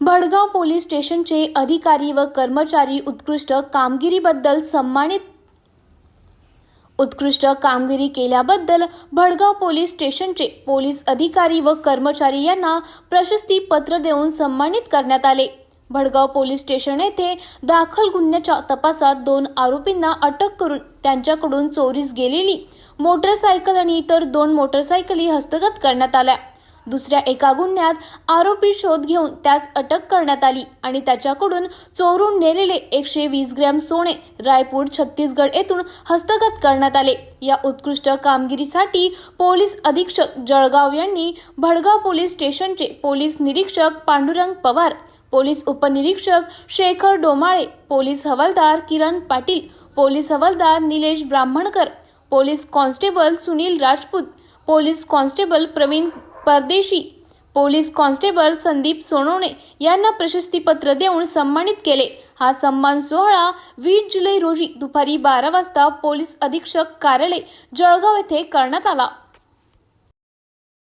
Bhadgaon police स्टेशनचे अधिकारी व कर्मचारी उत्कृष्ट कामगिरीबद्दल सन्मानित उत्कृष्ट कामगिरी केल्याबद्दल भडगाव पोलीस स्टेशनचे पोलीस अधिकारी व कर्मचारी यांना प्रशस्ती पत्र देऊन सन्मानित करण्यात आले. भडगाव पोलीस स्टेशन येथे दाखल गुन्ह्याच्या तपासात दोन आरोपींना अटक करून त्यांच्याकडून चोरीस गेलेली मोटरसायकल आणि इतर दोन मोटरसायकली हस्तगत करण्यात आल्या. दुसऱ्या एका गुन्ह्यात आरोपी शोध घेऊन त्यास अटक करण्यात आली आणि त्याच्याकडून चोरून नेलेले एकशे वीस ग्रॅम सोने रायपूर छत्तीसगड येथून हस्तगत करण्यात आले. या उत्कृष्ट कामगिरीसाठी पोलीस अधीक्षक जळगाव यांनी भडगाव पोलीस स्टेशनचे पोलीस निरीक्षक पांडुरंग पवार पोलीस उपनिरीक्षक शेखर डोमाळे पोलीस हवालदार किरण पाटील पोलीस हवालदार Nilesh Brahmankar police constable Sunil Rajput police constable Pravin Pardeshi. Police constable Sandeep Sonawane यांना प्रशस्तीपत्र देऊन सन्मानित केले. हा सन्मान सोहळा वीस जुलै रोजी दुपारी बारा वाजता पोलीस अधीक्षक कार्यालय जळगाव येथे करण्यात आला.